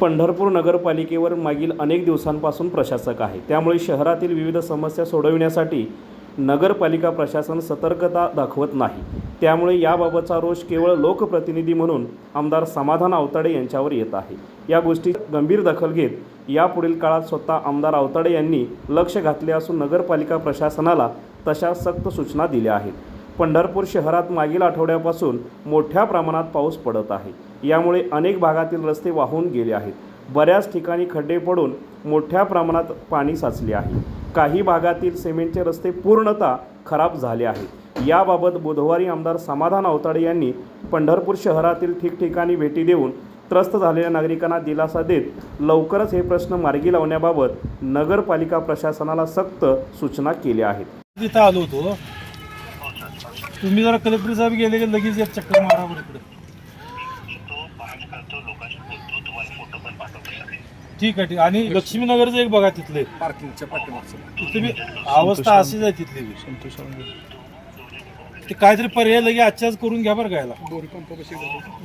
पंढरपूर नगरपालिकेवर मागील अनेक दिवसांपासून प्रशासक आहे. त्यामुळे शहरातील विविध समस्या सोडविण्यासाठी नगरपालिका प्रशासन सतर्कता दाखवत नाही. त्यामुळे याबाबतचा रोष केवळ लोकप्रतिनिधी म्हणून आमदार समाधान आवताडे यांच्यावर येत आहे. या गोष्टी गंभीर दखल घेत यापुढील काळात स्वतः आमदार आवताडे यांनी लक्ष घातले असून नगरपालिका प्रशासनाला तशा सक्त सूचना दिल्या आहेत. पंढरपूर शहरात मागील आठवड्यापासून मोठ्या प्रमाणात पाऊस पडत आहे. यामुळे अनेक भागातील रस्ते वाहून गेले आहेत. बऱ्याच ठिकाणी खड्डे पडून मोठ्या प्रमाणात पाणी साचले आहे. काही भागातील सिमेंटचे रस्ते पूर्णतः खराब झाले आहेत. याबाबत बुधवारी आमदार समाधान अवताडे यांनी पंढरपूर शहरातील ठिकठिकाणी भेटी देऊन त्रस्त झालेल्या नागरिकांना दिलासा देत लवकरच हे प्रश्न मार्गी लावण्याबाबत नगरपालिका प्रशासनाला सक्त सूचना केल्या आहेत. तिथं आलो होतो. तुम्ही जरा कलेक्टर साहेब गेले की लगेच एक चक्कर मारा इकडे. ठीक आहे ठीक आहे. आणि लक्ष्मीनगरचं एक बघा तिथले. पार्किंगच्या पाठीमागचं. तिथे बी अवस्था अशीच आहे तिथली बी. ते काहीतरी पर्याय लगे आजच्याच करून घ्या बरं का याला. बोरी पंपापाशी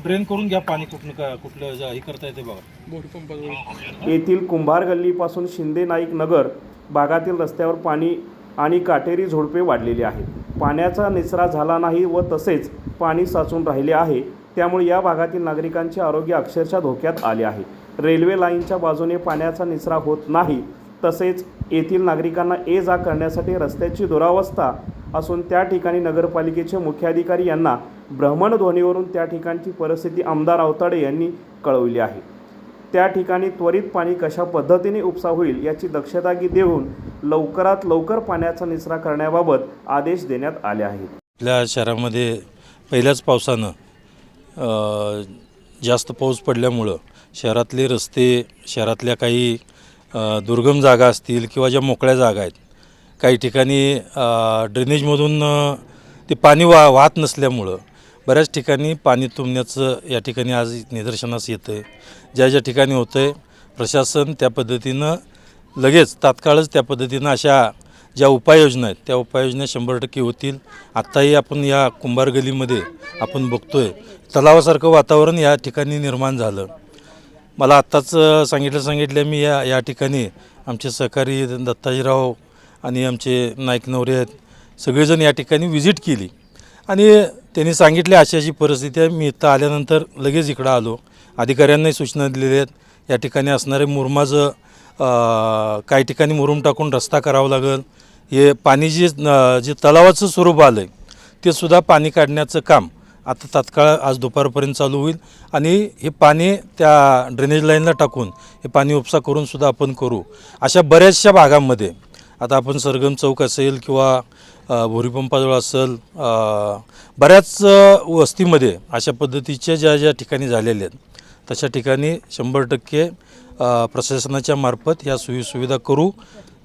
ड्रेन करून घ्या पाणी कुठलं का कुठलं जा- हे करता येते बघा. बोरी पंपाजवळ येथील कुंभार गल्लीपासून शिंदे नाईक नगर भागातील रस्त्यावर पाणी आणि काटेरी झोडपे वाढलेली आहेत. पाण्याचा निचरा झाला नाही व तसेच पाणी साचून राहिले आहे. त्यामुळे या भागातील नागरिकांचे आरोग्य अक्षरशः धोक्यात आले आहे. रेल्वे लाईनच्या बाजूने पाण्याचा निचरा होत नाही. तसेच येथील नागरिकांना ये जा करण्यासाठी रस्त्याची दुरावस्था असून त्या ठिकाणी नगरपालिकेचे मुख्याधिकारी यांना भ्रमणध्वनीवरून त्या ठिकाणची परिस्थिती आमदार अवताडे यांनी कळवली आहे. त्या ठिकाणी त्वरित पाणी कशा पद्धतीने उपसा होईल याची दक्षता देऊन लवकरात लवकर पाण्याचा निचरा करण्याबाबत आदेश देण्यात आले आहेत. आपल्या शहरामध्ये पहिल्याच पावसानं जास्त पाऊस पडल्यामुळं शहरातले रस्ते शहरातल्या काही दुर्गम जागा असतील किंवा ज्या मोकळ्या जागा आहेत काही ठिकाणी ड्रेनेजमधून ते पाणी वा वाहत नसल्यामुळं बऱ्याच ठिकाणी पाणी तुंबण्याचं या ठिकाणी आज निदर्शनास येतं आहे ज्या ज्या ठिकाणी होतं आहे प्रशासन त्या पद्धतीनं लगेच तात्काळच त्या पद्धतीनं अशा ज्या उपाययोजना आहेत त्या उपाययोजना शंभर टक्के होतील. आत्ताही आपण या कुंभार गलीमध्ये आपण बघतोय तलावासारखं वातावरण या ठिकाणी निर्माण झालं. मला आत्ताच सांगितलं सांगितलं मी या या ठिकाणी आमचे सहकारी दत्ताजीराव आणि आमचे नाईक नवरे आहेत सगळेजण या ठिकाणी व्हिजिट केली. आणि त्यांनी सांगितले अशी अशी परिस्थिती आहे मी इथं आल्यानंतर लगेच इकडं आलो. अधिकाऱ्यांनाही सूचना दिलेल्या आहेत या ठिकाणी असणारे मुरमाचं काही ठिकाणी मुरुम टाकून रस्ता करावा लागेल. हे पाणी जे जे तलावाचं स्वरूप आलं आहे ते सुद्धा पाणी काढण्याचं काम आता तात्काळ आज दुपारपर्यंत चालू होईल. आणि हे पाणी त्या ड्रेनेज लाईनला टाकून हे पाणी उपसा करूनसुद्धा आपण करू. अशा बऱ्याचशा भागांमध्ये आता आपण सरगम चौक असेल किंवा भोरीपंपाजवळ असेल बऱ्याच वस्तीमध्ये अशा पद्धतीच्या ज्या ज्या ठिकाणी झालेल्या आहेत तशा ठिकाणी शंभर टक्के प्रशासनाच्या मार्फत ह्या सोयीसुविधा करू.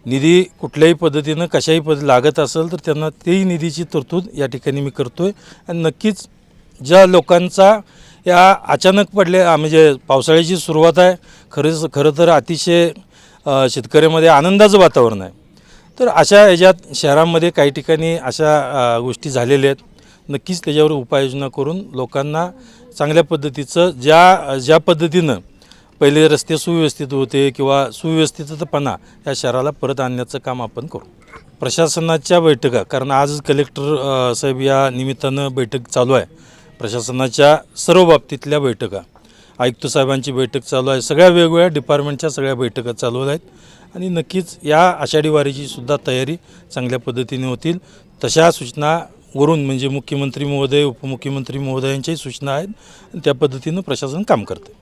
निधी कुठल्याही पद्धतीनं कशाही पद लागत असेल तर त्यांना तेही निधीची तरतूद या ठिकाणी मी करतो आहे आणि नक्कीच ज्या लोकांचा या अचानक पडले म्हणजे पावसाळ्याची सुरुवात आहे खरंच खरं तर अतिशय शेतकऱ्यामध्ये आनंदाचं वातावरण आहे. तर अशा याच्यात शहरामध्ये काही ठिकाणी अशा गोष्टी झालेल्या आहेत. नक्कीच त्याच्यावर उपाययोजना करून लोकांना चांगल्या पद्धतीचं ज्या ज्या पद्धतीनं पहिले रस्ते सुव्यवस्थित होते किंवा सुव्यवस्थितपणा या शहराला परत आणण्याचं काम आपण करू. प्रशासनाच्या बैठका कारण आज कलेक्टर साहेब या निमित्तानं बैठक चालू आहे. प्रशासनाच्या सर्व बाबतीतल्या बैठका आयुक्त साहेबांची बैठक चालू आहे. सगळ्या वेगवेगळ्या डिपार्टमेंटच्या सगळ्या बैठका चालू आहेत. आणि नक्कीच या आषाढी वारीचीसुद्धा तयारी चांगल्या पद्धतीने होतील. तशा सूचना वरून म्हणजे मुख्यमंत्री महोदय उपमुख्यमंत्री महोदयांच्याही सूचना आहेत. आणि त्या पद्धतीनं प्रशासन काम करते